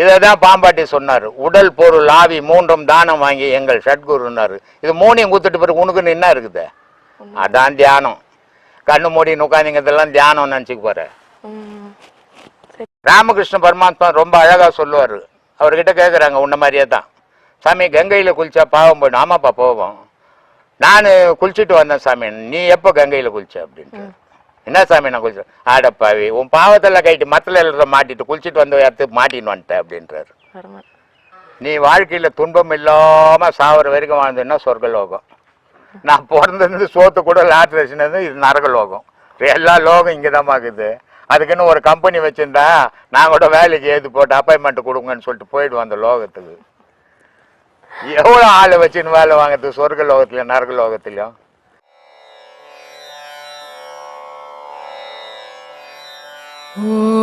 இதை தான் பாம்பாட்டி சொன்னார். உடல் பொருள் ஆவி மூன்றும் தானம் வாங்கி எங்கள் சட்குருன்னாரு இது மூணையும் குத்துட்டு பிறகு உனக்குன்னு என்ன இருக்குது? அதான் தியானம். கண்ணு மூடி உட்காந்திங்க இதெல்லாம் தியானம் நினச்சிக்க சரி. ராமகிருஷ்ண பரமாத்மா ரொம்ப அழகா சொல்லுவார். அவர்கிட்ட கேட்குறாங்க உன்ன மாதிரியே தான். சாமி கங்கையில் குளிச்சா பாவம் போயிடும். ஆமாப்பா போவோம். நான் குளிச்சுட்டு வந்தேன் சாமி. நீ எப்போ கங்கையில் குளிச்ச? அப்படின்ட்டு. என்ன சாமி நான் குளிச்சேன் ஆடப்பாவி உன் பாவத்தெல்லாம் கைட்டு மத்தல எழுத மாட்டிட்டு குளிச்சுட்டு வந்த இடத்துக்கு மாட்டின்னு வந்துட்டேன் அப்படின்றாரு. நீ வாழ்க்கையில் துன்பம் இல்லாமல் சாவர வரைக்கும் வாழ்ந்ததுன்னா சொர்க்கலோகம். நான் பிறந்தது சோத்து கூட லாட்ரி வச்சுனது இது நரகலோகம். எல்லா லோகம் இங்கே தான் இருக்குது. அதுக்குன்னு ஒரு கம்பெனி வச்சுருந்தா நான் கூட வேலைக்கு ஏது போட்டு அப்பாயின்மெண்ட் கொடுங்கன்னு சொல்லிட்டு போயிடுவோம் அந்த லோகத்துக்கு. எவ்வளோ ஆளை வச்சுன்னு வேலை வாங்குறது சொர்க்க லோகத்துலையும் நரக லோகத்துலையும் Oh.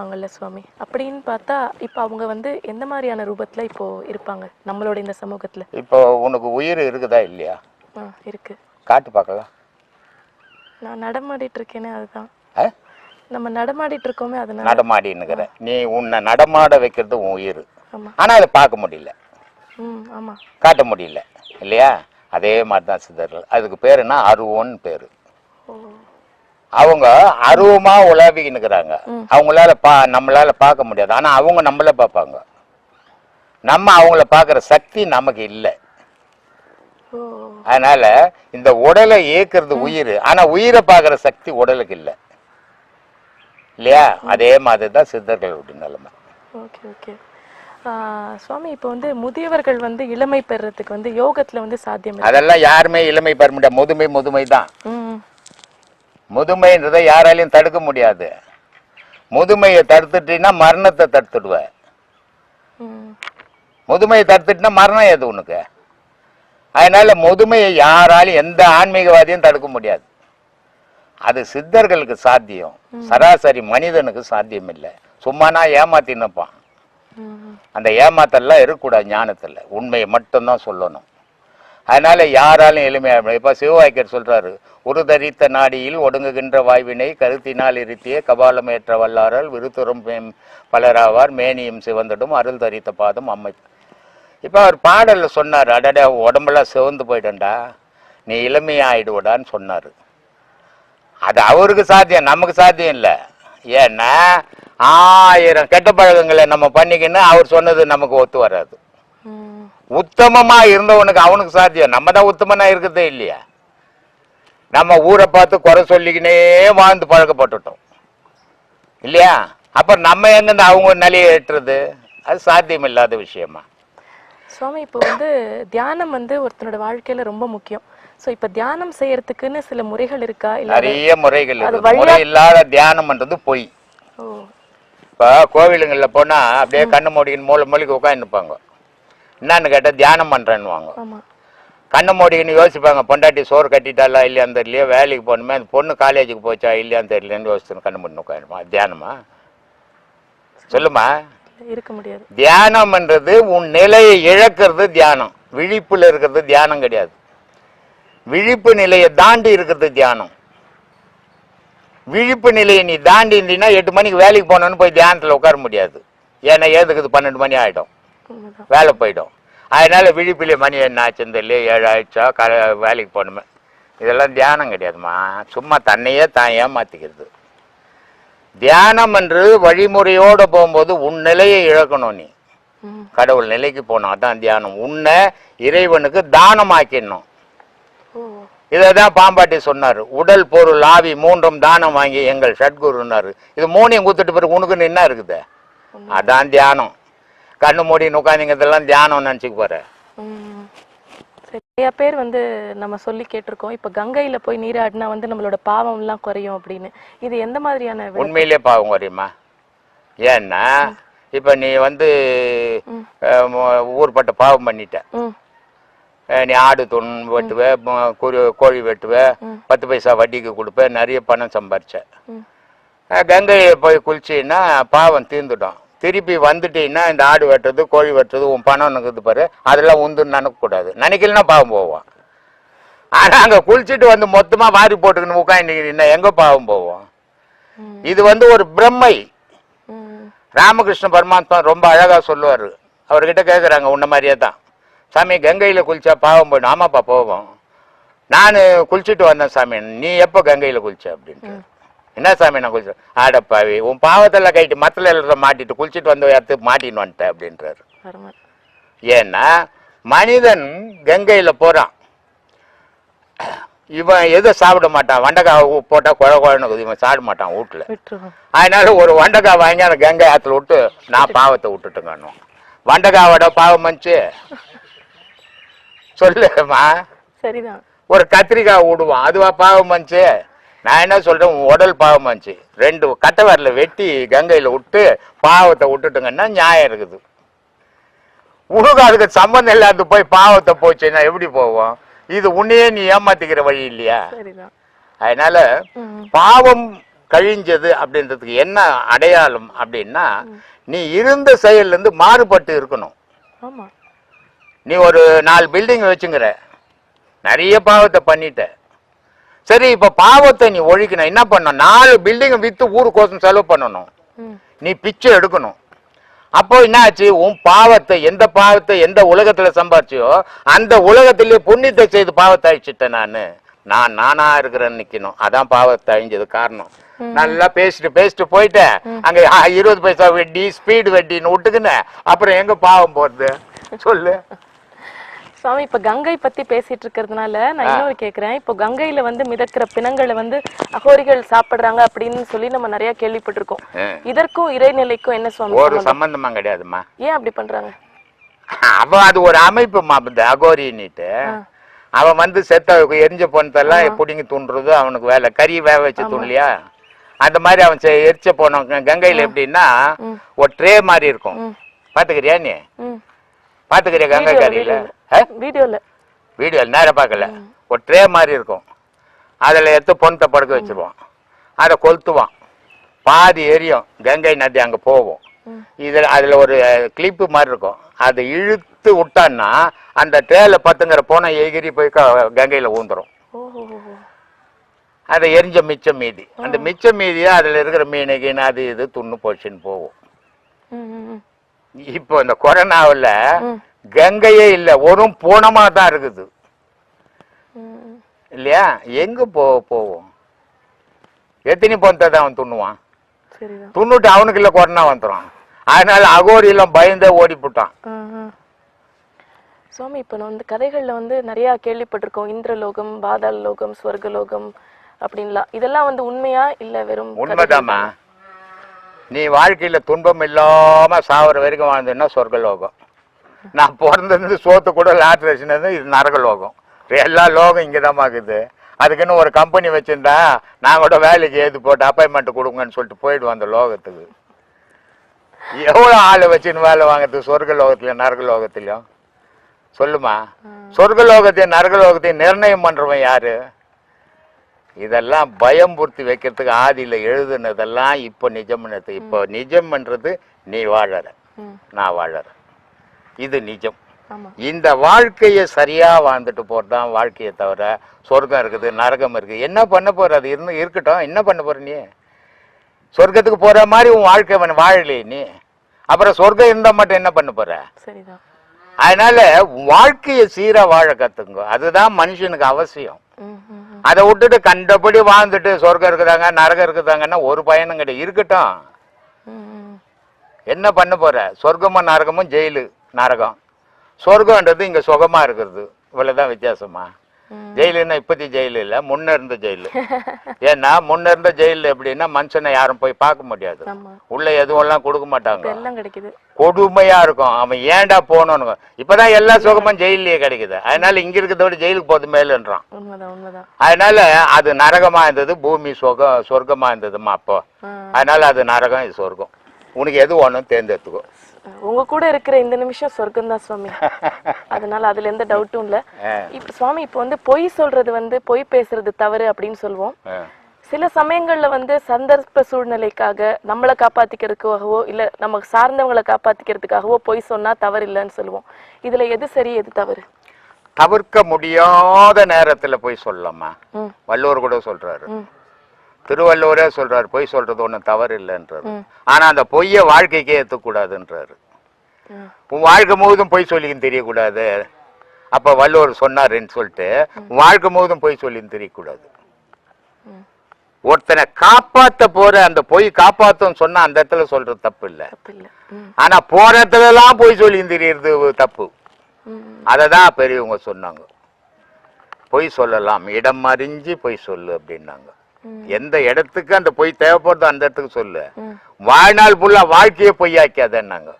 சொல்லுவாங்கல்ல சுவாமி? அப்படின்னு பார்த்தா இப்போ அவங்க வந்து எந்த மாதிரியான ரூபத்துல இப்போ இருப்பாங்க? நம்மளோட இந்த சமூகத்துல. இப்போ உனக்கு உயிர் இருக்குதா இல்லையா? ஆ இருக்கு. காட்டு பார்க்கலாம். நான் நடமாடிட்டு இருக்கேனே அதுதான்? நம்ம நடமாடிட்டு இருக்கோமே அதனால. நடமாடின்னுக்கிற. நீ உன்னை நடமாட வைக்கிறது உன் உயிர். ஆனால் அதை பார்க்க முடியல. ம் ஆமா. காட்ட முடியல. இல்லையா? அதே மாதிரி தான் சித்தர்கள். அதுக்கு பேர் என்ன அருவம்னு பேர். ஓ. அவங்க அருவமா உலாவின்னுக்குறாங்க அவங்களால பா நம்மளால பார்க்க முடியாது. ஆனா அவங்க நம்மள பார்ப்பாங்க. நம்ம அவங்கள பார்க்குற சக்தி நமக்கு இல்லை. அதனால இந்த உடலை இயக்குறது உயிர். ஆனா உயிரை பார்க்குற சக்தி உடலுக்கு இல்லை. இல்லையா? அதே மாதிரி தான் சித்தர்களுடைய நிலைமை. Okay okay. சுவாமி இப்போ வந்து முதியவர்கள் வந்து இளமை பெறுறதுக்கு வந்து யோகத்துல வந்து சாத்தியம் அதெல்லாம் யாருமே இளமை பெற முடியாது. முதுமை முதுமை தான் முதுமைன்றதை யாராலையும் தடுக்க முடியாது. முதுமையை தடுத்துட்டீங்கன்னா மரணத்தை தடுத்துடுவ. முதுமையை தடுத்துட்டுனா மரணம் எது உனக்கு? அதனால முதுமையை யாராலும் எந்த ஆன்மீகவாதியும் தடுக்க முடியாது. அது சித்தர்களுக்கு சாத்தியம். சராசரி மனிதனுக்கு சாத்தியம் இல்லை. சும்மானா ஏமாத்தி நிற்பான் அந்த ஏமாத்தெல்லாம் இருக்கக்கூடாது ஞானத்தில். உண்மையை மட்டும்தான் சொல்லணும். அதனால யாராலும் எளிமையாக இப்போ சிவவாய்க்கர் சொல்றாரு உருதரித்த நாடியில் ஒடுங்குகின்ற வாய்வினை கருத்தினால் இருத்திய கபாலமேற்ற வல்லாரால் விருத்துறம் பலராவார் மேனியும் சிவந்தடும் அருள் தரித்த பாதம் அம்மை. இப்போ அவர் பாடல்ல சொன்னார் அடடா உடம்பெல்லாம் சிவந்து போயிட்டேன்டா நீ இளமையாயிடுவடான்னு சொன்னார். அது அவருக்கு சாத்தியம் நமக்கு சாத்தியம் இல்லை. ஏன்னா ஆயிரம் கெட்ட பழக்கங்களை நம்ம பண்ணிக்கின்னு அவர் சொன்னது நமக்கு ஒத்து வராது. ம். உத்தமமா இருந்தவனுக்கு அவனுக்கு சாத்தியம் நம்ம தான் உத்தமனா இருக்கிறதே இல்லையா? நம்ம ஊரை பார்த்து குறை சொல்லிக்கினே வாழ்ந்து பழக்கப்பட்டுட்டோம். இல்லையா? அப்ப நம்ம எங்கிருந்து அவங்க நிலையை ஏற்றுறது? அது சாத்தியம் இல்லாத விஷயமா? சுவாமி இப்போ வந்து தியானம் வந்து ஒருத்தனோட வாழ்க்கையில ரொம்ப முக்கியம். சோ இப்போ தியானம் செய்யறதுக்குன்னு சில முறைகள் இருக்கா? இல்ல நிறைய முறைகள் முறை இல்லாத தியானம்ன்றது பொய். இப்போ கோவிலுங்களில் போனா அப்படியே கண்ணு மூடிக்கின்னு மூளை மூலிக்கு உட்காந்துப்பாங்க என்னன்னு கேட்டால் தியானம் பண்றேன்னுவாங்க. ஆமா. கண்ணு மூடிக்கின்னு யோசிப்பாங்க பொண்டாட்டி சோறு கட்டிட்டாலா இல்லையான்னு தெரியலையோ வேலைக்கு போகணுமே அந்த பொண்ணு காலேஜுக்கு போச்சா இல்லையான்னு தெரியலன்னு யோசிச்சு கண்ணு மூடி உட்காந்துமா தியானமா? சொல்லுமா? இருக்க முடியாது. தியானம்ன்றது உன் நிலையை இழக்கிறது தியானம். விழிப்புல இருக்கிறது தியானம் கிடையாது. விழிப்பு நிலையை தாண்டி இருக்கிறது தியானம். விழிப்பு நிலையை நீ தாண்டி இருந்தீங்கன்னா எட்டு மணிக்கு வேலைக்கு போனோன்னு போய் தியானத்தில் உட்கார முடியாது. ஏன்னா ஏதுக்குது பன்னெண்டு மணி ஆகிடும் வேலை போயிடும். அதனால விழிப்பிலே மணி என்ன ஆச்சுன்னு தெரியல ஏழு ஆயிடுச்சா க வேலைக்கு போகணுமே. இதெல்லாம் தியானம் கிடையாதும்மா. சும்மா தன்னையே தான் ஏமாத்திக்கிறது. தியானம் என்று வழிமுறையோடு போகும்போது உன் நிலையை இழக்கணும் நீ. கடவுள் நிலைக்கு போகணும். அதான் தியானம். உன்னை இறைவனுக்கு தானமாக்கிடணும். ஓ. இதை தான் பாம்பாட்டி சொன்னார். உடல் பொருள் ஆவி மூன்றும் தானம் வாங்கி எங்கள் சட்குருன்னாரு இது மூணையும் குத்துட்டு பிறகு உனக்குன்னு என்ன இருக்குது? அதான் தியானம். கண்ணு மூடி உட்காந்திங்க இதெல்லாம் தியானம் நினச்சிக்க சரி நிறைய பேர் வந்து நம்ம சொல்லி கேட்டிருக்கோம். இப்போ கங்கையில போய் நீராடினா வந்து நம்மளோட பாவம் எல்லாம் குறையும் அப்படின்னு. இது எந்த மாதிரியான? உண்மையிலே பாவம் குறையுமா? ஏன்னா இப்போ நீ வந்து ஊர்பட்ட பாவம் பண்ணிட்ட. நீ ஆடு துண் வெட்டுவ கோழி வெட்டுவ. பத்து பைசா வட்டிக்கு கொடுப்ப நிறைய பணம் சம்பாரிச்ச. கங்கையை போய் குளிச்சின்னா பாவம் தீர்ந்துடும். திருப்பி வந்துட்டீங்கன்னா இந்த ஆடு வெட்டுறது கோழி வெட்டுறது உன் பணம் இருக்குது பாரு. அதெல்லாம் உந்துன்னு நினைக்கக்கூடாது. நினைக்கலன்னா பாவம் போவோம். ஆனால் அங்கே குளிச்சுட்டு வந்து மொத்தமாக வாரி போட்டுக்கின்னு உட்காந்துக்கிறீங்கன்னா எங்கே பாவம் போவோம்? இது வந்து ஒரு பிரம்மை. ராமகிருஷ்ண பரமாத்மா ரொம்ப அழகா சொல்லுவார். அவர்கிட்ட கேட்குறாங்க உன்ன மாதிரியே தான். சாமி கங்கையில் குளிச்சா பாவம் போயிடும். ஆமாப்பா போவோம். நான் குளிச்சுட்டு வந்தேன் சாமி. நீ எப்போ கங்கையில் குளிச்ச? அப்படின்ட்டு. என்ன சாமி நான் குளிச்சேன் ஆடப்பாவி உன் பாவத்தெல்லாம் கைட்டு மத்தில் எழுத மாட்டிட்டு குளிச்சுட்டு வந்த இடத்துக்கு மாட்டின்னு வந்துட்டேன் அப்படின்றாரு. ஏன்னா மனிதன் கங்கையில் போகிறான் இவன் எதை சாப்பிட மாட்டான். வெண்டைக்காய் போட்டால் குழ குழன்னு இவன் சாப்பிட மாட்டான் வீட்டில். அதனால ஒரு வண்டக்காய் வாங்கி அந்த கங்கை ஆத்துல விட்டு நான் பாவத்தை விட்டுட்டுங்கன்னு வண்டக்காவோட பாவம் மஞ்சு சொல்லுமா. சரிதான். ஒரு கத்திரிக்காய் விடுவான் அதுவா பாவம் மஞ்சு நான் என்ன சொல்றேன் உன் உடல் பாவம் மஞ்சு ரெண்டு கட்டை வரல வெட்டி கங்கையில விட்டு பாவத்தை விட்டுட்டுங்கன்னா நியாயம் இருக்குது. உனக்கு அதுக்கு சம்பந்தம் இல்லாத போய் பாவத்தை போச்சுன்னா எப்படி போவோம்? இது உன்னையே நீ ஏமாத்திக்கிற வழி இல்லையா? அதனால பாவம் கழிஞ்சது அப்படின்றதுக்கு என்ன அடையாளம் அப்படின்னா நீ இருந்த செயல்ல இருந்து மாறுபட்டு இருக்கணும். நீ ஒரு நாலு பில்டிங் வச்சுங்கிற நிறைய பாவத்தை பண்ணிட்ட. சரி இப்ப பாவத்தை நீ ஒழிக்கணும். என்ன பண்ணணும்? நாலு பில்டிங்கை வித்து ஊருக்கோசம் செலவு பண்ணணும். நீ பிச்சை எடுக்கணும். அப்போ என்ன ஆச்சு? உன் பாவத்தை எந்த பாவத்தை எந்த உலகத்துல சம்பாரிச்சியோ அந்த உலகத்திலேயே புண்ணியத்தை செய்து பாவத்தை அழிச்சிட்டேன் நானு. நான் நானா இருக்கிறேன்னு நிக்கணும். அதான் பாவத்தை அழிஞ்சது காரணம். நல்லா பேசிட்டு பேசிட்டு போயிட்டேன். அங்க இருபது பைசா வெட்டி ஸ்பீடு வெட்டின்னு விட்டுக்குன்னு. அப்புறம் எங்க பாவம் போறது? சொல்லு. சுவாமி இப்ப கங்கை பத்தி பேசிட்டு இருக்கிறதுனால நான் இன்னொரு கேக்குறேன். இப்போ கங்கையில வந்து மிதக்கிற பிணங்களை வந்து அகோரிகள் சாப்பிடுறாங்க அப்படின்னு சொல்லி நம்ம நிறைய கேள்விப்பட்டிருக்கோம். இதற்கும் இறைநிலைக்கும் என்ன சுவாமி ஒரு சம்பந்தம்? கிடையாதும்மா. ஏன் அப்படி பண்றாங்க? அவன் அது ஒரு அமைப்புமா இந்த அகோரின்னுட்டு. அவன் வந்து செத்த எரிஞ்ச பொண்ணத்தெல்லாம் பிடிங்கி துண்டுறது அவனுக்கு வேலை. கறி வேக வச்சு துண்ணியா அந்த மாதிரி அவன் எரிச்ச போனோம் கங்கையில எப்படின்னா. ஒரு ட்ரே மாதிரி இருக்கும். பாத்துக்கிறியா நீ? பாத்துக்கிறியா கங்கை கறியில வீடியோல. வீடியோல வீடியோ நேரம் பார்க்கல. ஒரு ட்ரே மாதிரி இருக்கும். அதில் எடுத்து பொண்ணத்தை படுக்க வச்சிருவான் அதை கொளுத்துவான் பாதி எரியும். கங்கை நதி அங்கே போகும். ம். இதில் அதில் ஒரு கிளிப்பு மாதிரி இருக்கும். அதை இழுத்து விட்டான்னா அந்த ட்ரேல பத்துங்கிற போனை எகிரி போய் கங்கையில ஊந்துரும். ஓஹோ அதை எரிஞ்ச மிச்சம் மீதி. அந்த மிச்சம் மீதியா அதில் இருக்கிற மீன் கீன் அது இது துண்ணு போச்சுன்னு போகும். இப்போ இந்த கொரோனாவில். கங்கையே இல்லை ஒரு பூனமா தான் இருக்குது. இல்லையா? எங்க போ போவோம்? எத்தனை தான் அவன் துண்ணுவான்? துண்ணுட்டு அவனுக்கு இல்லை கொரோனா வந்துடும் அதனால அகோரியெல்லாம் பயந்தே ஓடி போட்டான் ஆ, ஆ. சுவாமி இப்போ நான் வந்து கதைகள்ல வந்து நிறைய கேள்விப்பட்டிருக்கோம். இந்திரலோகம் பாதாள லோகம் ஸ்வர்கலோகம் அப்படின்லாம். இதெல்லாம் வந்து உண்மையா இல்ல வெறும் உண்மைதாம்மா. நீ வாழ்க்கையில துன்பம் இல்லாம சாவர வரைக்கும் வாழ்ந்ததுன்னா சொர்க்கலோகம் நான் பிறந்தது சோத்து கூட லாட்ரி வச்சுனது இது நரகலோகம் எல்லா லோகம் இங்கதாம்மா இருக்குது. அதுக்குன்னு ஒரு கம்பெனி வச்சிருந்தா நான் கூட வேலைக்கு ஏது போட்டு அப்பாயின்மெண்ட் கொடுங்கன்னு சொல்லிட்டு போயிடுவோம் அந்த லோகத்துக்கு. எவ்வளோ ஆளை வச்சுன்னு வேலை வாங்குறது சொர்க்க லோகத்துலயும் நரக லோகத்துலயும்? சொல்லுமா? சொர்க்க லோகத்தையும் நரக லோகத்தையும் நிர்ணயம் பண்றவன் யாரு? இதெல்லாம் பயம் பூர்த்தி வைக்கிறதுக்கு ஆதியில எழுதுனதெல்லாம் இப்போ நிஜம்னது இப்போ நிஜம்ன்றது நீ வாழற. நான் வாழறேன். இது நிஜம். இந்த வாழ்க்கையை சரியா வாழ்ந்துட்டு போறதுதான் வாழ்க்கையை தவிர சொர்க்கம் இருக்குது நரகம் இருக்குது. என்ன பண்ண போற? அது இருந்து இருக்கட்டும். என்ன பண்ண போற நீ? சொர்க்கத்துக்கு போற மாதிரி உன் வாழ்க்கை வாழலையே நீ. அப்புறம் சொர்க்கம் இருந்தா மட்டும் என்ன பண்ண போற? அதனால வாழ்க்கையை சீரா வாழ கத்துங்க அதுதான் மனுஷனுக்கு அவசியம். அதை விட்டுட்டு கண்டபடி வாழ்ந்துட்டு சொர்க்கம் இருக்குதாங்க நரகம் இருக்குதாங்கன்னா ஒரு பயனும் கிடையாது. இருக்கட்டும். என்ன பண்ண போற? சொர்க்கமும் நரகமும் ஜெயிலு. நரகம் சொர்க்கம்ன்றது இங்க சுகமா இருக்கிறது. இவ்வளவுதான் வித்தியாசமா. ஜெயிலுன்னா இப்பத்தி ஜெயிலு இல்ல முன்ன இருந்த ஜெயிலு. ஏன்னா முன்ன இருந்த ஜெயிலு எப்படின்னா மனுஷனை யாரும் போய் பார்க்க முடியாது. உள்ள எதுவும் எல்லாம் கொடுக்க மாட்டாங்க. கொடுமையா இருக்கும். அவன் ஏன்டா போகணும்னு. இப்பதான் எல்லா சுகமும் ஜெயிலே கிடைக்குது. அதனால இங்க இருக்கிறத விட ஜெயிலுக்கு போது மேலுன்றான். அதனால அது நரகமா இருந்தது பூமி சொர்க்கம் சொர்க்கமா இருந்ததுமா அப்போ. அதனால அது நரகம் இது சொர்க்கம். உனக்கு எது வேணும் தேர்ந்தெடுத்துக்கோ. உங்க கூட இருக்கிற இந்த நிமிஷம் சொர்க்கம் தான் சுவாமி. அதனால அதுல எந்த டவுட்டும் இல்ல. இப்ப சுவாமி இப்ப வந்து பொய் சொல்றது வந்து பொய் பேசுறது தவறு அப்படின்னு சொல்லுவோம். சில சமயங்கள்ல வந்து சந்தர்ப்ப சூழ்நிலைக்காக நம்மளை காப்பாத்திக்கிறதுக்காகவோ இல்ல நமக்கு சார்ந்தவங்களை காப்பாத்திக்கிறதுக்காகவோ பொய் சொன்னா தவறு இல்லைன்னு சொல்லுவோம் இதுல எது சரி எது தவறு? தவிர்க்க முடியாத நேரத்துல போய் சொல்லலாமா? வள்ளுவர் கூட சொல்றாரு. திருவள்ளுவரே சொல்றாரு பொய் சொல்றது ஒண்ணும் தவறு இல்லைன்றாரு. ஆனா அந்த பொய்யை வாழ்க்கைக்கே ஏற்றக்கூடாதுன்றாரு உன் வாழ்க்கை முழுதும் பொய் சொல்லின்னு தெரியக்கூடாது. அப்ப வள்ளுவர் சொன்னாருன்னு சொல்லிட்டு வாழ்க்கை முழுதும் பொய் சொல்லின்னு தெரியக்கூடாது. ஒருத்தனை காப்பாத்த போற அந்த பொய் காப்பாத்தும் சொன்னா அந்த இடத்துல சொல்றது தப்பு இல்ல ஆனா போற இடத்துல எல்லாம் பொய் சொல்லின்னு தெரியறது தப்பு. ம் அதை தான் பெரியவங்க சொன்னாங்க. பொய் சொல்லலாம் இடம் அறிஞ்சு பொய் சொல்லு அப்படின்னாங்க. எந்த இடத்துக்கு அந்த பொய் தேவைப்படுதோ அந்த இடத்துக்கு சொல்லு. வாழ்நாள் ஃபுல்லா வாழ்க்கையே பொய்யாக்காதன்னாங்க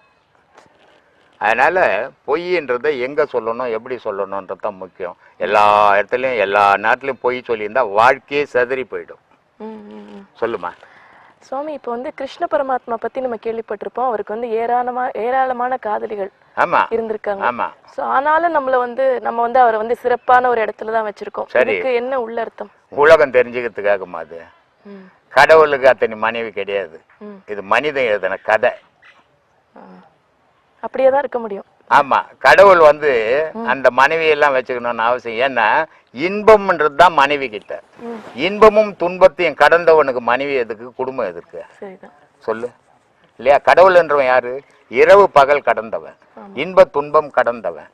அதனால பொய்ன்றதை எங்க சொல்லணும் எப்படி சொல்லணுன்றது தான் முக்கியம். எல்லா இடத்துலையும் எல்லா நேரத்துலையும் பொய் சொல்லியிருந்தா வாழ்க்கையே சிதறி போயிடும். சொல்லுமா? சுவாமி இப்போ வந்து கிருஷ்ண பரமாத்மா பத்தி நம்ம கேள்விப்பட்டிருப்போம். அவருக்கு வந்து ஏராளமா ஏராளமான காதலிகள் இருந்திருக்காங்க. ஆமா. சோ ஆனாலும் நம்மள வந்து நம்ம வந்து அவரை வந்து சிறப்பான ஒரு இடத்துல தான் வச்சிருக்கோம். சரி. இதுக்கு என்ன உள்ள அர்த்தம்? உலகம் தெரிஞ்சுக்கிறதுக்காகமா அது. கடவுளுக்கு அத்தனை மனைவி கிடையாது. இது மனிதன் எழுதின கதை. அப்படியே தான் இருக்க முடியும். ஆமா கடவுள் வந்து அந்த மனைவியெல்லாம் வச்சுக்கணும்னு அவசியம். ஏன்னா இன்பம்ன்றது தான் மனைவி கிட்ட இன்பமும் துன்பத்தையும் கடந்தவனுக்கு மனைவி எதுக்கு குடும்பம் எதுக்கு? சொல்லு. இல்லையா? கடவுள்ன்றவன் யாரு? இரவு பகல் கடந்தவன். இன்ப துன்பம் கடந்தவன்.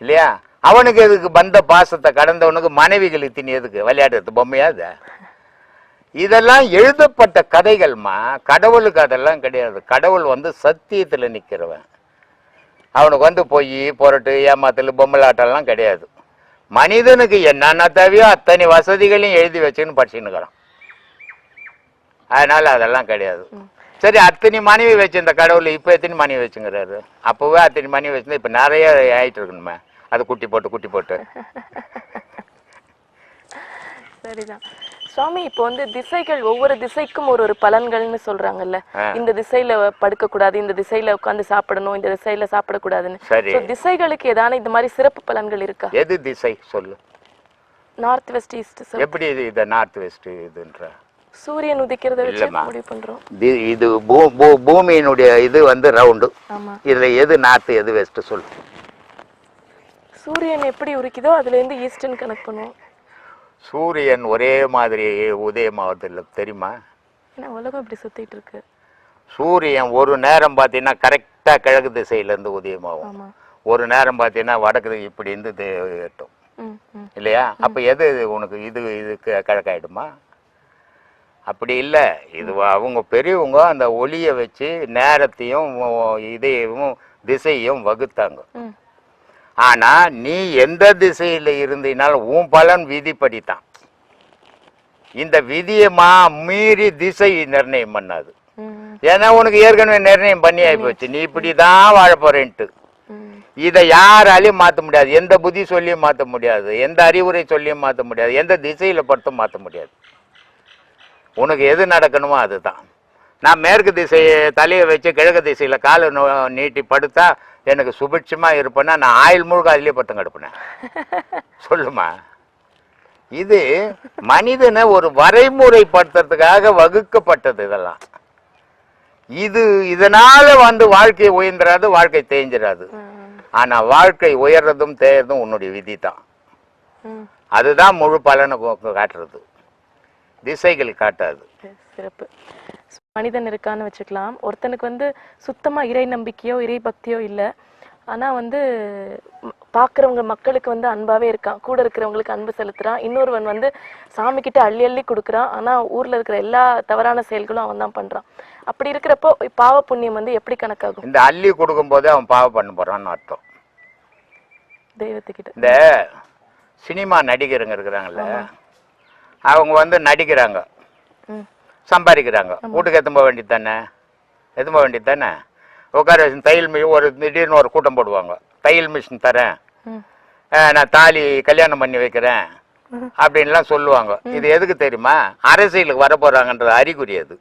இல்லையா? அவனுக்கு எதுக்கு பந்த பாசத்தை கடந்தவனுக்கு மனைவிகள் இத்தினி எதுக்கு? விளையாடுறது பொம்மையா இது? இதெல்லாம் எழுதப்பட்ட கதைகள்மா. கடவுளுக்கு அதெல்லாம் கிடையாது. கடவுள் வந்து சத்தியத்துல நிக்கிறவன். அவனுக்கு வந்து பொய் பொருட்டு ஏமாத்தல் பொம்மலாட்டம்லாம் கிடையாது. மனிதனுக்கு என்னென்ன தேவையோ அத்தனை வசதிகளையும் எழுதி வச்சுன்னு படிச்சுன்னுக்கிறான் அதனால அதெல்லாம் கிடையாது. சரி அத்தனை மனைவி வச்சிருந்த கடவுள் இப்போ எத்தனை மனைவி வச்சுங்கிறாரு? அப்போவே அத்தனை மனைவி வச்சிருந்தா இப்போ நிறைய ஆயிட்டு இருக்கணுமே அது குட்டி போட்டு குட்டி போட்டு. சரிதான். சுவாமி இப்போ வந்து திசைகள் ஒவ்வொரு திசைக்கும் ஒரு ஒரு பலன்கள்னு சொல்றாங்கல்ல. இந்த திசையில படுக்க கூடாது இந்த திசையில உட்கார்ந்து சாப்பிடணும் இந்த திசையில சாப்பிடக்கூடாதுன்னு. திசைகளுக்கு ஏதான இந்த மாதிரி சிறப்பு பலன்கள் இருக்கா? எது திசை? சொல்லு. நார்த் வெஸ்ட் ஈஸ்ட் எப்படி இது இதை நார்த் வெஸ்ட் இதுன்ற? சூரியன் உதிக்கிறத வச்சு. முடிவு பண்றோம். இது பூமியினுடைய இது வந்து ரவுண்டு இதுல எது நார்த் எது வெஸ்ட் சொல்லு. சூரியன் எப்படி உரிக்குதோ அதுல இருந்து ஈஸ்டர்ன் கனெக்ட் பண்ணுவோம். சூரியன் ஒரே மாதிரி உதயமாவது இல்லை தெரியுமா? ஏன்னா உலகம் இப்படி சுத்திட்டு இருக்கு சூரியன் ஒரு நேரம் பார்த்தீங்கன்னா கரெக்டாக கிழக்கு திசையிலேருந்து உதயமாகும். ஒரு நேரம் பார்த்தீங்கன்னா வடக்கு இப்படி இருந்து எட்டும். இல்லையா? அப்போ எது உனக்கு? இது இது க- கிழக்காயிடுமா? அப்படி இல்லை. இது அவங்க பெரியவங்க அந்த ஒளியை வச்சு நேரத்தையும் இதையும் திசையும் வகுத்தாங்க. ஆனா நீ எந்த திசையில இருந்தினாலும் உன் பலன் விதிப்படி தான் இந்த விதியை மா மீறி திசை நிர்ணயம் பண்ணாது. ஏன்னா உனக்கு ஏற்கனவே நிர்ணயம் பண்ணி ஆயிப்போச்சு நீ இப்படி தான் வாழ போறேன்ட்டு. இதை யாராலையும் மாற்ற முடியாது. எந்த புத்தி சொல்லியும் மாற்ற முடியாது. எந்த அறிவுரை சொல்லியும் மாற்ற முடியாது. எந்த திசையில படுத்தும் மாற்ற முடியாது. உனக்கு எது நடக்கணுமோ அதுதான். நான் மேற்கு திசையை தலையை வச்சு கிழக்கு திசையில காலை நோ- நீட்டி படுத்தா எனக்கு சுபிட்சமா இருப்பேன்னா நான் ஆயில் முழுக்க அதுலயே பட்டம் கிடப்பினேன் சொல்லுமா. இது மனிதனை ஒரு வரைமுறைப்படுத்துறதுக்காக வகுக்கப்பட்டது இதெல்லாம். இது இதனால வந்து வாழ்க்கை உயர்ந்துராது வாழ்க்கை தேஞ்சிராது ம். ஆனா வாழ்க்கை உயர்றதும் தேயறதும் உன்னுடைய விதி தான் அதுதான் முழு பலனை காட்டுறது. திசைகள் காட்டாது. சிறப்பு. மனிதன் இருக்கான்னு வச்சுக்கலாம். ஒருத்தனுக்கு வந்து சுத்தமா இறை நம்பிக்கையோ இறை பக்தியோ இல்ல. ஆனா வந்து ம், பாக்குறவங்க மக்களுக்கு வந்து அன்பாவே இருக்கான். கூட இருக்கிறவங்களுக்கு அன்பு செலுத்துறான். இன்னொருவன் வந்து சாமி கிட்ட அள்ளி அள்ளி கொடுக்குறான். ஆனா ஊர்ல இருக்கிற எல்லா தவறான செயல்களும் அவன் தான் பண்றான். அப்படி இருக்கிறப்போ பாவ புண்ணியம் வந்து எப்படி கணக்காகும்? இந்த அள்ளி கொடுக்கும்போது அவன் பாவம் பண்ண போறான்னு அர்த்தம். தெய்வத்துக்கிட்ட. இந்த சினிமா நடிகருங்க இருக்கிறாங்கல்ல அவங்க வந்து நடிக்கிறாங்க. ம். சம்பாதிக்கிறாங்க. வீட்டுக்கு எத்தும்ப போக வேண்டியது தானே? எத்தும்ப போக வேண்டியது தானே? உட்கார வச்சு தையல் மிஷின் ஒரு திடீர்னு ஒரு கூட்டம் போடுவாங்க. தையல் மிஷின் தரேன். நான் தாலி கல்யாணம் பண்ணி வைக்கிறேன். அப்படின்லாம் சொல்லுவாங்க. இது எதுக்கு தெரியுமா? அரசியலுக்கு வர போறாங்கன்றது அறிகுறி அது.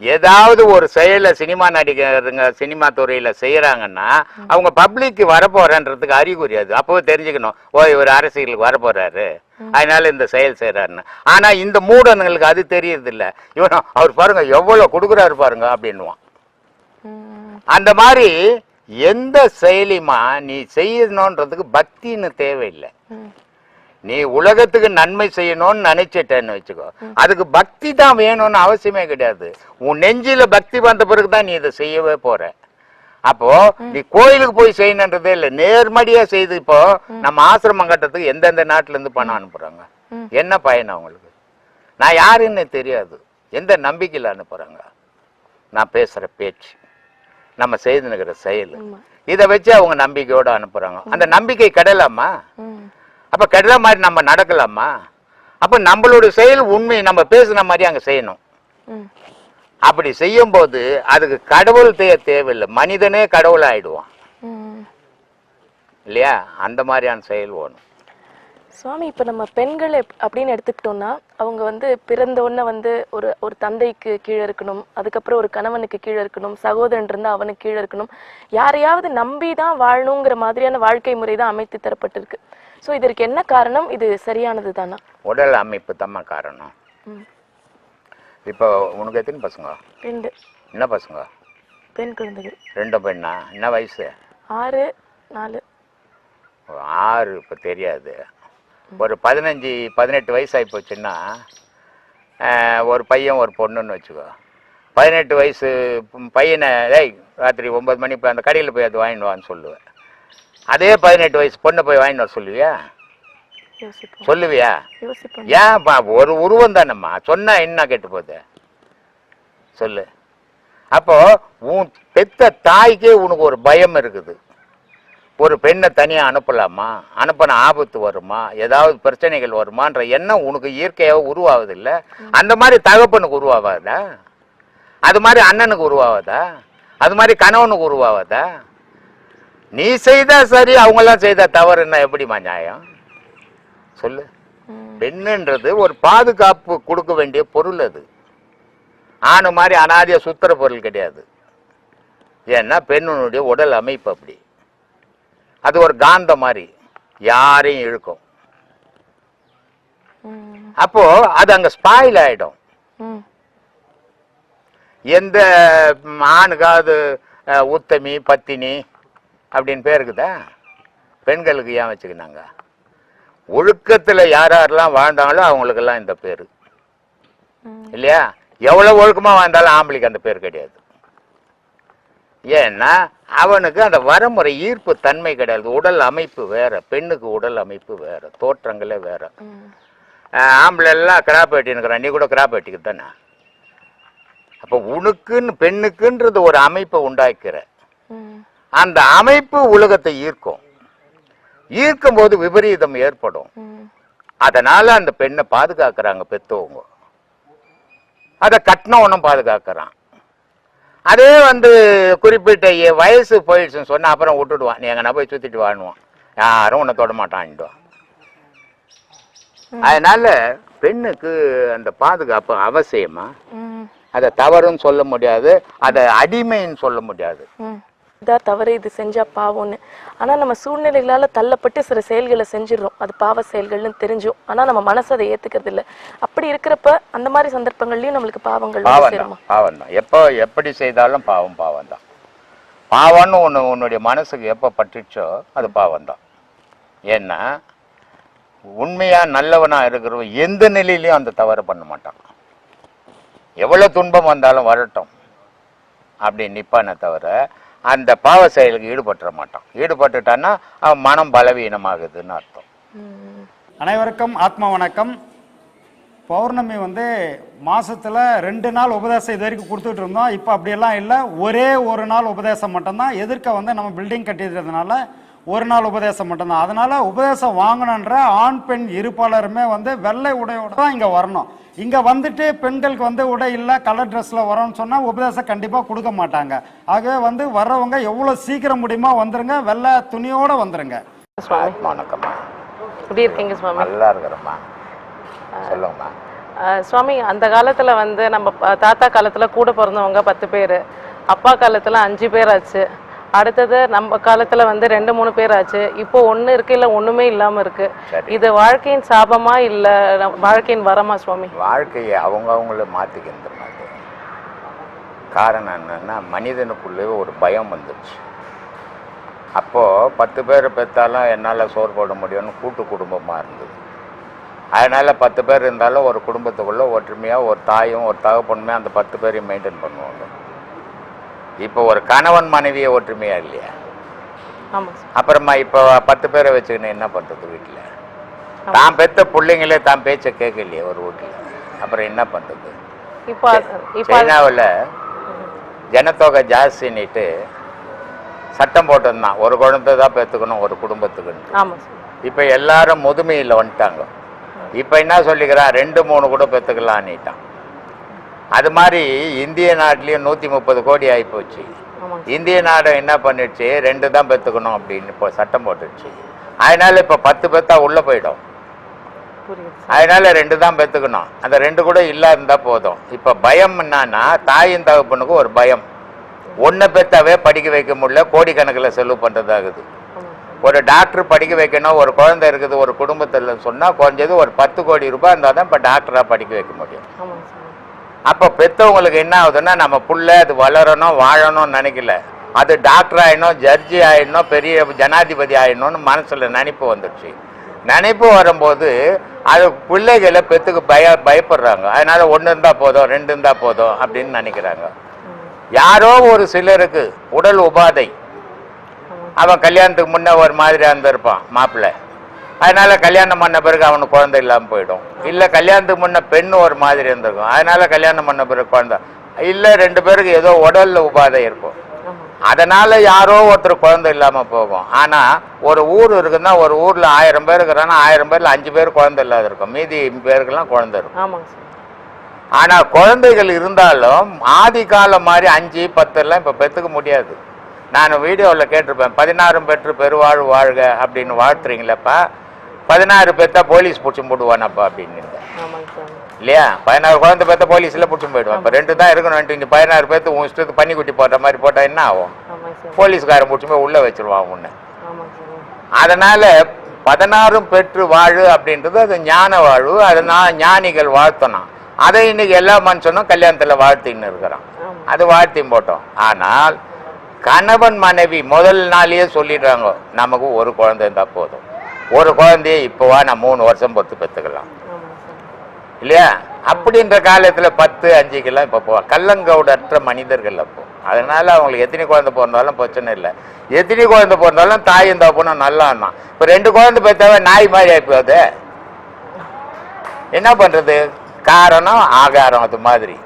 ஏதாவது ஒரு செயலை சினிமா நடிகருங்க சினிமா துறையில செய்யறாங்கன்னா அவங்க பப்ளிக் வரப்போறன்றதுக்கு அறிகுறி அது. அப்பவே தெரிஞ்சுக்கணும். ஓ இவர் அரசியலுக்கு வரப்போறாரு. அதனால இந்த செயல் செய்யறாருன்னு ஆனா இந்த மூடனுங்களுக்கு அது தெரியறது இல்ல இவன் அவர் பாருங்க எவ்வளவு கொடுக்குறாரு பாருங்க அப்படின்னுவான். அந்த மாதிரி எந்த செயலிமா நீ செய்யணுன்றதுக்கு பக்தின்னு தேவையில்லை. நீ உலகத்துக்கு நன்மை செய்யணும்னு நினைச்சிட்டேன்னு வச்சுக்கோ. அதுக்கு பக்தி தான் வேணும்னு அவசியமே கிடையாது. உன் நெஞ்சில பக்தி வந்த பிறகு தான் நீ இதை செய்யவே போற. அப்போ நீ கோயிலுக்கு போய் செய்யணுன்றதே இல்லை நேர்மடியா செய்து இப்போ நம்ம ஆசிரமம் கட்டுறதுக்கு எந்தெந்த நாட்டுல இருந்து பணம் அனுப்புறாங்க. என்ன பயன் அவங்களுக்கு? நான் யாருன்னு தெரியாது. எந்த நம்பிக்கையில் அனுப்புறாங்க? நான் பேசுற பேச்சு நம்ம செய்துனுக்கிற செயல். இதை வச்சு அவங்க நம்பிக்கையோட அனுப்புறாங்க. அந்த நம்பிக்கை கடலாமா? ம், அப்ப கெடுற மாதிரி நம்ம நடக்கலாமா? அப்ப நம்மளோட செயல் உண்மை நம்ம பேசுன மாதிரி அங்க செய்யணும். அப்படி செய்யும்போது அதுக்கு கடவுள் தே தேவையில்லை. மனிதனே கடவுள் ஆயிடுவான். இல்லையா? அந்த மாதிரியான செயல் வேணும். சுவாமி இப்போ நம்ம பெண்கள் எப்- அப்படின்னு எடுத்துக்கிட்டோம்னா அவங்க வந்து பிறந்த உடனே வந்து ஒரு ஒரு தந்தைக்கு கீழே இருக்கணும் அதுக்கப்புறம் ஒரு கணவனுக்கு கீழே இருக்கணும் சகோதரன் இருந்தால் அவனுக்கு கீழே இருக்கணும். யாரையாவது நம்பி தான் வாழணுங்கிற மாதிரியான வாழ்க்கை முறை தான் அமைத்து தரப்பட்டிருக்கு. ஸோ இதற்கு என்ன காரணம்? இது சரியானது தானா? உடல் அமைப்பு தம்ம காரணம். இப்போ உனக்கு எத்தனை பசங்க? ரெண்டு. என்ன பசங்க? பெண் குழந்தைகள். ரெண்டு பெண்ணா? என்ன வயசு? ஆறு நாலு. ஆறு இப்போ தெரியாது. ஒரு பதினஞ்சு பதினெட்டு வயசு ஆகி போச்சுன்னா ஒரு பையன் ஒரு பொண்ணுன்னு வச்சுக்கோ. பதினெட்டு வயசு பையனை டேய் ராத்திரி ஒன்பது மணி போய் அந்த கடையில் போய் அது வாங்கிட்டு வான்னு சொல்லுவேன். அதே பதினெட்டு வயசு பொண்ணை போய் வாங்கிட்டு வர சொல்லுவியா? சொல்லுவியா? ஏன்ப்பா ஒரு உருவம் தானம்மா? சொன்னா என்ன கெட்டு போகுது? சொல்லு. அப்போ உன் பெத்த தாய்க்கே உனக்கு ஒரு பயம் இருக்குது. ஒரு பெண்ணை தனியாக அனுப்பலாமா? அனுப்பின ஆபத்து வருமா? ஏதாவது பிரச்சனைகள் வருமான்ற எண்ணம் உனக்கு இயற்கையாக உருவாகுது இல்லை அந்த மாதிரி தகப்பனுக்கு உருவாகாதா அது மாதிரி அண்ணனுக்கு உருவாகாதா அது மாதிரி கணவனுக்கு உருவாகாதா நீ செய்தா சரி அவங்கெல்லாம் செய்தா தவறுன்னா எப்படிம்மா நியாயம்? சொல்லு. பெண்ணுன்றது ஒரு பாதுகாப்பு கொடுக்க வேண்டிய பொருள் அது. ஆணு மாதிரி அனாதிய சுத்துற பொருள் கிடையாது. ஏன்னா பெண்ணுடைய உடல் அமைப்பு அப்படி. அது ஒரு காந்த மாதிரி. யாரையும் இழுக்கும். அப்போ அது அங்க ஸ்பாயில் ஆயிடும். எந்த ஆணுக்காவது உத்தமி பத்தினி அப்படின்னு பேர் இருக்குதா? பெண்களுக்கு ஏன் வச்சுக்கினாங்க? ஒழுக்கத்துல யார் யாரெல்லாம் வாழ்ந்தாங்களோ அவங்களுக்கெல்லாம் இந்த பேரு. இல்லையா? எவ்வளவு ஒழுக்கமா வாழ்ந்தாலும் ஆம்பளைக்கு அந்த பேர் கிடையாது. ஏன்னா அவனுக்கு அந்த வரமுறை ஈர்ப்பு தன்மை கிடையாது. உடல் அமைப்பு வேற பெண்ணுக்கு உடல் அமைப்பு வேற தோற்றங்களே வேற. ஆம்பளை எல்லாம் கிராப் வெட்டினுக்கிறான் நீ கூட கிராப் வெட்டிக்கு தானே? அப்போ உனக்குன்னு பெண்ணுக்குன்றது ஒரு அமைப்பை உண்டாக்கிற. அந்த அமைப்பு உலகத்தை ஈர்க்கும். ஈர்க்கும் போது விபரீதம் ஏற்படும். அதனால அந்த பெண்ணை பாதுகாக்கிறாங்க பெத்தவங்க. அதை கட்டினவனும் பாதுகாக்கிறான். அதே வந்து குறிப்பிட்ட வயசு போயிடுச்சுன்னு சொன்னா அப்புறம் விட்டுடுவான். நீ எங்கன்னா போய் சுத்திட்டு வாணுவான் யாரும் உன்னை தொட மாட்டான்டுவான் அதனால பெண்ணுக்கு அந்த பாதுகாப்பு அவசியமா? அதை தவறுன்னு சொல்ல முடியாது. அதை அடிமைன்னு சொல்ல முடியாது. ம். இதா தவறு இது செஞ்சா பாவம்னு. ஆனா நம்ம சூழ்நிலைகளால தள்ளப்பட்டு சில செயல்களை செஞ்சிடுறோம். அது பாவ செயல்கள்னு தெரிஞ்சும். ஆனா நம்ம மனசு அதை ஏத்துக்கிறது இல்ல. அப்படி இருக்கிறப்ப அந்த மாதிரி சந்தர்ப்பங்கள்லயும் நம்மளுக்கு பாவங்கள் பாவம் தான் எப்போ எப்படி செய்தாலும் பாவம் பாவம் தான் பாவம்னு ஒன்று உன்னுடைய மனசுக்கு எப்போ பட்டுச்சோ அது பாவம் தான் ஏன்னா உண்மையா நல்லவனா இருக்கிறவன் எந்த நிலையிலையும் அந்த தவறை பண்ண மாட்டான். எவ்வளவு துன்பம் வந்தாலும் வரட்டும். அப்படி நிப்பானே தவிர அந்த பாவ செயலுக்கு ஈடுபட்டுற மாட்டான். ஈடுபட்டுட்டான்னா அவன் மனம் பலவீனமாகுதுன்னு அர்த்தம். ம், அனைவருக்கும் ஆத்ம வணக்கம். பௌர்ணமி வந்து மாசத்துல ரெண்டு நாள் உபதேசம் இது வரைக்கும் கொடுத்துட்டு இருந்தோம். இப்போ அப்படியெல்லாம் இல்லை. ஒரே ஒரு நாள் உபதேசம் மட்டும்தான். எதிர்க்க வந்து நம்ம பில்டிங் கட்டிடுறதுனால ஒரு நாள் உபதேசம் மட்டும்தான். அதனால உபதேசம் வாங்கணுன்ற ஆண் பெண் இருப்பாளருமே வந்து வெள்ளை உடையோட தான் இங்கே வரணும். இங்கே வந்துட்டு பெண்களுக்கு வந்து உடை இல்லை கலர் ட்ரெஸ்ஸில் வரோம்னு சொன்னால் உபதேசம் கண்டிப்பாக கொடுக்க மாட்டாங்க. ஆகவே வந்து வர்றவங்க எவ்வளோ சீக்கிரம் முடியுமோ வந்துருங்க வெள்ளை துணியோட வந்துருங்க. சுவாமி வணக்கம்மா. எப்படி இருக்கீங்க சுவாமி? நல்லா இருக்கிறம்மா. சொல்லுங்கம்மா. சுவாமி அந்த காலத்துல வந்து நம்ம தாத்தா காலத்துல கூட பிறந்தவங்க பத்து பேர். அப்பா காலத்துல அஞ்சு பேர் ஆச்சு. அடுத்தது நம்ம காலத்துல வந்து ரெண்டு மூணு பேர் ஆச்சு. இப்போ ஒண்ணு இருக்கு இல்ல ஒண்ணுமே இல்லாம இருக்கு. இது வாழ்க்கையின் சாபமா இல்ல வாழ்க்கையின் வரமா சுவாமி? வாழ்க்கையை அவங்க அவங்கள மாற்றிக்கின்ற மாதிரி. காரணம் என்னன்னா மனிதனுக்குள்ளே ஒரு பயம் வந்துடுச்சு அப்போது பத்து பேர் பெற்றாலும் என்னால் சோறு போட முடியும்னு கூட்டு குடும்பமாக இருந்தது. அதனால் பத்து பேர் இருந்தாலும் ஒரு குடும்பத்துக்குள்ளே ஒற்றுமையாக ஒரு தாயும் ஒரு தகப்பனுமே அந்த பத்து பேரையும் மெயின்டைன் பண்ணுவாங்க. இப்போ ஒரு கணவன் மனைவியை ஒற்றுமையாக இல்லையா. அப்புறமா இப்போ பத்து பேரை வச்சுக்கின்னு என்ன பண்ணுறது வீட்டில் தான் பெத்த பிள்ளைங்களே தான் பேச்சை கேட்கலையே ஒரு வீட்டில் அப்புறம் என்ன பண்ணுறது அது- சைனாவில் ஜனத்தொகை ஜாஸ்தின்னுட்டு சட்டம் போட்டிருந்தான் ஒரு குழந்தை தான் பெற்றுக்கணும் ஒரு குடும்பத்துக்குன்னு. இப்போ எல்லாரும் முதுமையில் வந்துட்டாங்க. இப்போ என்ன சொல்லிக்கிறான்? ரெண்டு மூணு கூட பெற்றுக்கலான்னுட்டான் அது மாதிரி இந்திய நாட்டிலையும் நூற்றி முப்பது கோடி ஆகிப்போச்சு இந்திய நாடு என்ன பண்ணிடுச்சு? ரெண்டு தான் பெற்றுக்கணும் அப்படின்னு இப்போ சட்டம் போட்டுடுச்சு. அதனால இப்போ பத்து பெத்தா உள்ளே போயிடும். அதனால ரெண்டு தான் பெற்றுக்கணும் அந்த ரெண்டு கூட இல்லா இருந்தா போதும். இப்போ பயம் என்னன்னா தாயின் தகப்பனுக்கு ஒரு பயம். ஒன்றை பெத்தாவே படிக்க வைக்க முடியல கோடிக்கணக்கில் செலவு பண்ணுறதாகுது ஒரு டாக்டர் படிக்க வைக்கணும் ஒரு குழந்தை இருக்குது ஒரு குடும்பத்தில் சொன்னால் குறைஞ்சது ஒரு பத்து கோடி ரூபாய் இருந்தால் தான் இப்போ டாக்டராக படிக்க வைக்க முடியும். அப்போ பெற்றவங்களுக்கு என்ன ஆகுதுன்னா நம்ம புள்ள அது வளரணும் வாழணும்னு நினைக்கல. அது டாக்டர் ஆகிடணும் ஜட்ஜி ஆயிடணும் பெரிய ஜனாதிபதி ஆயிடணும்னு மனசில் நினைப்பு வந்துடுச்சு. நினைப்பு வரும்போது அது பிள்ளைகளை பெற்றுக்கு பய பயப்படுறாங்க. அதனால் ஒன்று இருந்தால் போதும் ரெண்டு இருந்தால் போதும் அப்படின்னு நினைக்கிறாங்க. யாரோ ஒரு சிலருக்கு உடல் உபாதை. அவன் கல்யாணத்துக்கு முன்னே ஒரு மாதிரியாக இருந்திருப்பான் மாப்பிள்ளை. அதனால கல்யாணம் பண்ண பிறகு அவனுக்கு குழந்தை இல்லாமல் போயிடும். இல்லை கல்யாணத்துக்கு முன்ன பெண்ணு ஒரு மாதிரி இருந்திருக்கும். அதனால கல்யாணம் பண்ண பிறகு குழந்தை. இல்லை ரெண்டு பேருக்கு ஏதோ உடல்ல உபாதை இருக்கும். அதனால யாரோ ஒருத்தர் குழந்தை இல்லாம போகும். ஆனா ஒரு ஊர் இருக்குன்னா ஒரு ஊர்ல ஆயிரம் பேர் இருக்கிறான்னா ஆயிரம் பேர்ல அஞ்சு பேர் குழந்தை இல்லாத இருக்கும் மீதி பேருக்கெல்லாம் குழந்தை இருக்கும். ஆமாங்க சுவாமி. ஆனா குழந்தைகள் இருந்தாலும் ஆதி காலம் மாதிரி அஞ்சு பத்து எல்லாம் இப்ப பெத்துக்க முடியாது. நான் வீடியோவில் கேட்டிருப்பேன் பதினாறும் பெற்று பெருவாழ் வாழ்க அப்படின்னு வாழ்த்துறீங்களப்பா. பதினாறு பெத்தா போலீஸ் பிடிச்சி போடுவானப்பா அப்படின்னு. இல்லையா? பதினாறு குழந்தை பெத்தா போலீஸ்ல பிடிச்சி போயிடுவான். இப்போ ரெண்டு தான் இருக்கணும். நீ பதினாறு பேர்த்து உன் இஷ்டத்துக்கு பண்ணி குட்டி போடுற மாதிரி போட்டா என்ன ஆகும். போலீஸ்காரன் பிடிச்சி போய் உள்ள வச்சிருவான் சுவாமி. அதனால பதினாறும் பெற்று வாழு அப்படின்றது அது ஞான வாழ்வு. அதை நான் ஞானிகள் வாழ்த்தணும். அதை இன்னைக்கு எல்லா மனுஷனும் கல்யாணத்துல வாழ்த்தின்னு இருக்கிறான். அது வாழ்த்தி போட்டோம். ஆனால் கணவன் மனைவி முதல் நாளே சொல்லிடுறாங்க நமக்கு ஒரு குழந்தை இருந்தா போதும். ஒரு குழந்தைய இப்போவா நான் மூணு வருஷம் பொறுத்து பெற்றுக்கலாம். இல்லையா? அப்படின்ற காலத்துல பத்து அஞ்சுக்கெல்லாம் இப்போ போவா கள்ளங்கவுடற்ற மனிதர்கள் அப்போ. அதனால அவங்களுக்கு எத்தனை குழந்தை பிறந்தாலும் பிரச்சனை இல்லை. எத்தனை குழந்தை பிறந்தாலும் தாயும் தப்புனும் நல்லா தான். இப்போ ரெண்டு குழந்தை பெற்றாவே நாய் மாதிரி ஆகிப்போது என்ன பண்றது? காரணம் ஆகாரம் அது மாதிரி.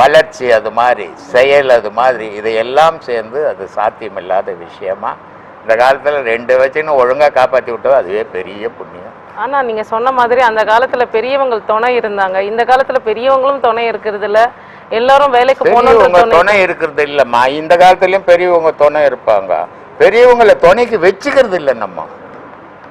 வளர்ச்சி அது மாதிரி. செயல் அது மாதிரி. இதையெல்லாம் சேர்ந்து அது சாத்தியமில்லாத விஷயமா இந்த காலத்துல ரெண்டு வச்சுன்னு ஒழுங்கா காப்பாத்தி விட்டோம் அதுவே பெரிய புண்ணியம். ஆனா நீங்க சொன்ன மாதிரி அந்த காலத்துல பெரியவங்க துணை இருந்தாங்க. இந்த காலத்துல பெரியவங்களும் துணை இருக்கிறது இல்ல. எல்லாரும் வேலைக்கு துணை துணை இருக்கிறது இல்லம்மா. இந்த காலத்துலயும் பெரியவங்க துணை இருப்பாங்க. பெரியவங்களை துணைக்கு வச்சுக்கிறது இல்லை நம்ம.